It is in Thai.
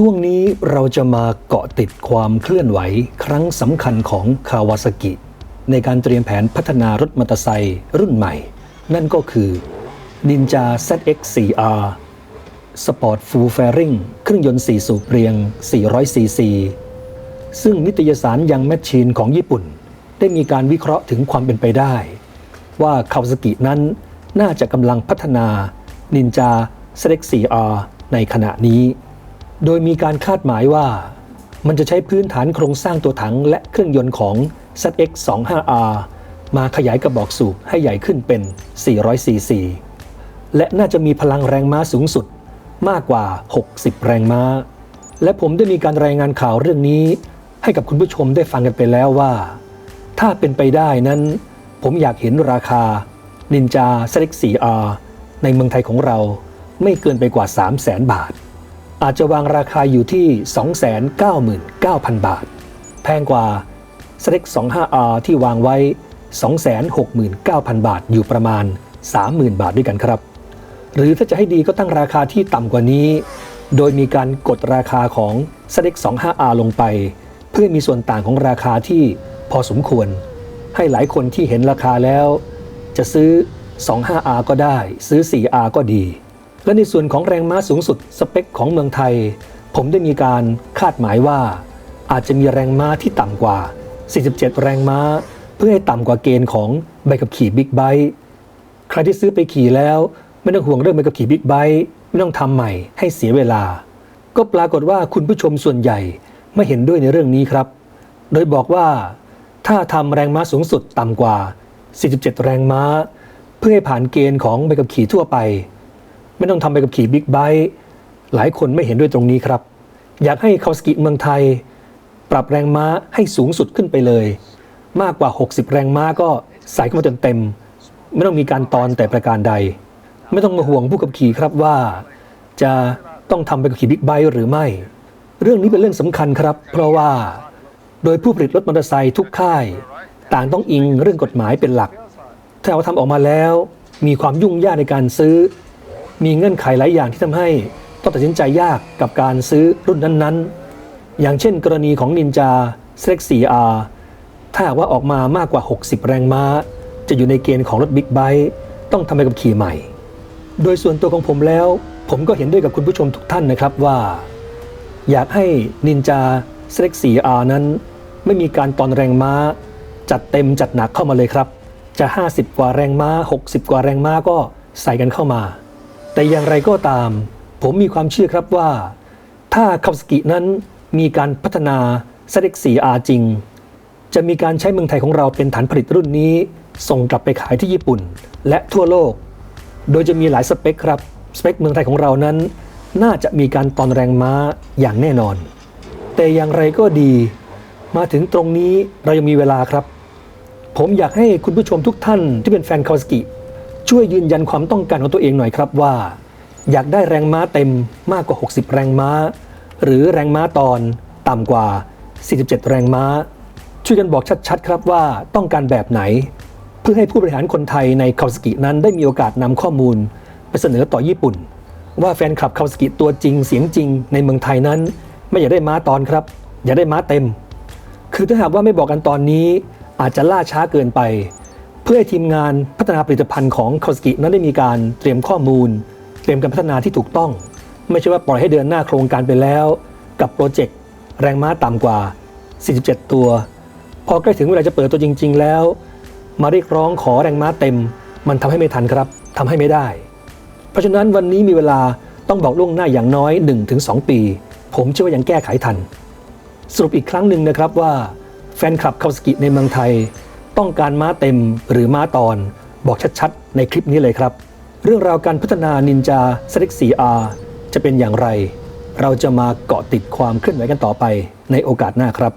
ช่วงนี้เราจะมาเกาะติดความเคลื่อนไหวครั้งสำคัญของคาวาซากิ ในการเตรียมแผนพัฒนารถมอเตอร์ไซค์รุ่นใหม่ นั่นก็คือ Ninja ZX4R Sport Full Fairing เครื่องยนต์ 4 สูบเรียง 400 ซีซี ซึ่งนิตยสารยังแมชชีนของญี่ปุ่น ได้มีการวิเคราะห์ถึงความเป็นไปได้ ว่าคาวาซากินั้นน่าจะกำลังพัฒนา Ninja ZX4R ในขณะนี้ โดยมีการคาดหมายว่า มันจะใช้พื้นฐานโครงสร้างตัวถังและเครื่องยนต์ของ ZX25R มาขยายกระบอกสูบให้ใหญ่ขึ้นเป็น 400ซีซีและน่าจะมีพลังแรงม้าสูงสุดมากกว่า 60 แรงม้า และผมได้มีการรายงานข่าวเรื่องนี้ ให้กับคุณผู้ชมได้ฟังกันไปแล้วว่า ถ้าเป็นไปได้นั้น ผมอยากเห็นราคา Ninja Select 4R ในเมืองไทยของเราไม่เกินไปกว่า 3 0 0 0 0 0 บาท อาจจะวางราคาอยู่ที่ 299,000 บาท แพงกว่า Select 25R ที่วางไว้ 269,000 บาทอยู่ประมาณ 30,000 บาทด้วยกันครับ หรือถ้าจะให้ดีก็ตั้งราคาที่ต่ำกว่านี้ โดยมีการกดราคาของ Select 25R ลงไป เพื่อมีส่วนต่างของราคาที่พอสมควร ให้หลายคนที่เห็นราคาแล้ว จะซื้อ 25R ก็ได้ ซื้อ 4R ก็ดี และในส่วนของแรงม้าสูงสุดสเปคของเมืองไทย ผมได้มีการคาดหมายว่า อาจจะมีแรงม้าที่ต่ำกว่า 47 แรงม้า เพื่อให้ต่ำกว่าเกณฑ์ของใบขับขี่บิ๊กไบค์ใครที่ซื้อไปขี่แล้วไม่ต้องห่วงเรื่องใบขับขี่บิ๊กไบค์ไม่ต้องทำใหม่ให้เสียเวลา ก็ปรากฏว่าคุณผู้ชมส่วนใหญ่ไม่เห็นด้วยในเรื่องนี้ครับ โดยบอกว่าถ้าทำแรงม้าสูงสุดต่ำกว่า 47 แรงม้า เพื่อให้ผ่านเกณฑ์ของใบขับขี่ทั่วไป ไม่ต้องทำใบขับขี่บิ๊กไบค์หลายคนไม่เห็นด้วยตรงนี้ครับ อยากให้คาวสกิเมืองไทย ปรับแรงม้าให้สูงสุดขึ้นไปเลย มากกว่า 60 แรงม้าก็ใส่เข้ามาจนเต็ม ไม่ต้องมีการตอนแต่ประการใด ไม่ต้องมาห่วงผู้ขับขี่ครับว่า จะต้องทำใบขับขี่บิ๊กไบค์หรือไม่ เรื่องนี้เป็นเรื่องสำคัญครับ เพราะว่าโดยผู้ผลิตรถมอเตอร์ไซค์ทุกค่าย ต่างต้องอิงเรื่องกฎหมายเป็นหลัก ถ้าเราทำออกมาแล้ว มีความยุ่งยากในการซื้อ มีเงื่อนไขหลายอย่างที่ทำให้ต้องตัดสินใจยากกับการซื้อรุ่นนั้นๆ อย่างเช่น กรณีของ Ninja Select 4R ถ้าหากว่าออกมามากกว่า 60 แรงม้า จะอยู่ในเกณฑ์ของรถบิ๊กไบค์ต้องทำไปกับขี่ใหม่ โดยส่วนตัวของผมแล้ว ผมก็เห็นด้วยกับคุณผู้ชมทุกท่านนะครับว่า อยากให้ Ninja Select 4R นั้น ไม่มีการตอนแรงม้า จัดเต็มจัดหนักเข้ามาเลยครับ จะ 50 กว่าแรงม้า 60 กว่าแรงม้าก็ใส่กันเข้ามา แต่อย่างไรก็ตาม ผมมีความเชื่อครับว่า ถ้าคาวสกินั้นมีการพัฒนา Select 4R จริง จะมีการใช้เมืองไทยของเราเป็นฐานผลิตรุ่นนี้ ส่งกลับไปขายที่ญี่ปุ่น และทั่วโลก โดยจะมีหลายสเปคครับสเปคเมืองไทยของเรานั้น น่าจะมีการตอนแรงม้าอย่างแน่นอน แต่อย่างไรก็ดี มาถึงตรงนี้เรายังมีเวลาครับ ผมอยากให้คุณผู้ชมทุกท่านที่เป็นแฟนคาวสกิ ช่วยยืนยันความต้องการของตัวเองหน่อยครับว่า อยากได้แรงม้าเต็มมากกว่า 60 แรงม้า หรือแรงม้าตอนต่ำกว่า 47 แรงม้า ช่วยกันบอกชัดๆ ครับว่าต้องการแบบไหน เพื่อให้ผู้บริหารคนไทยในคาวสกินั้นได้มีโอกาสนำข้อมูล ไปเสนอต่อญี่ปุ่น ว่าแฟนคลับคาวสกิตัวจริงเสียงจริงในเมืองไทยนั้น ไม่อยากได้ม้าตอนครับ อยากได้ม้าเต็ม คือถ้าหากว่าไม่บอกกันตอนนี้อาจจะล่าช้าเกินไป พื่อให้ทีมงานพัฒนาผลิตภัณฑ์ของคาวสกินั้นได้มีการเตรียมข้อมูล เตรียมการพัฒนาที่ถูกต้อง ไม่ใช่ว่าปล่อยให้เดินหน้าโครงการไปแล้ว กับโปรเจกต์แรงม้าต่ำกว่า 47 ตัว พอใกล้ถึงเวลาจะเปิดตัวจริง ๆ แล้ว มาเรียกร้องขอแรงม้าเต็ม มันทำให้ไม่ทันครับทำให้ไม่ได้ เพราะฉะนั้นวันนี้มีเวลาต้องบอกล่วงหน้าอย่างน้อย 1-2 ปี ผมเชื่อว่ายังแก้ไขทัน สรุปอีกครั้งหนึ่งนะครับว่าแฟนคลับคาวสกิในเมืองไทย ต้องการม้าเต็มหรือม้าตอน บอกชัดๆ ในคลิปนี้เลยครับ เรื่องราวการพัฒนานินจา s ลิก 4R จะเป็นอย่างไร เราจะมาเกาะติดความเคลื่อนไหวกันต่อไปในโอกาสหน้าครับ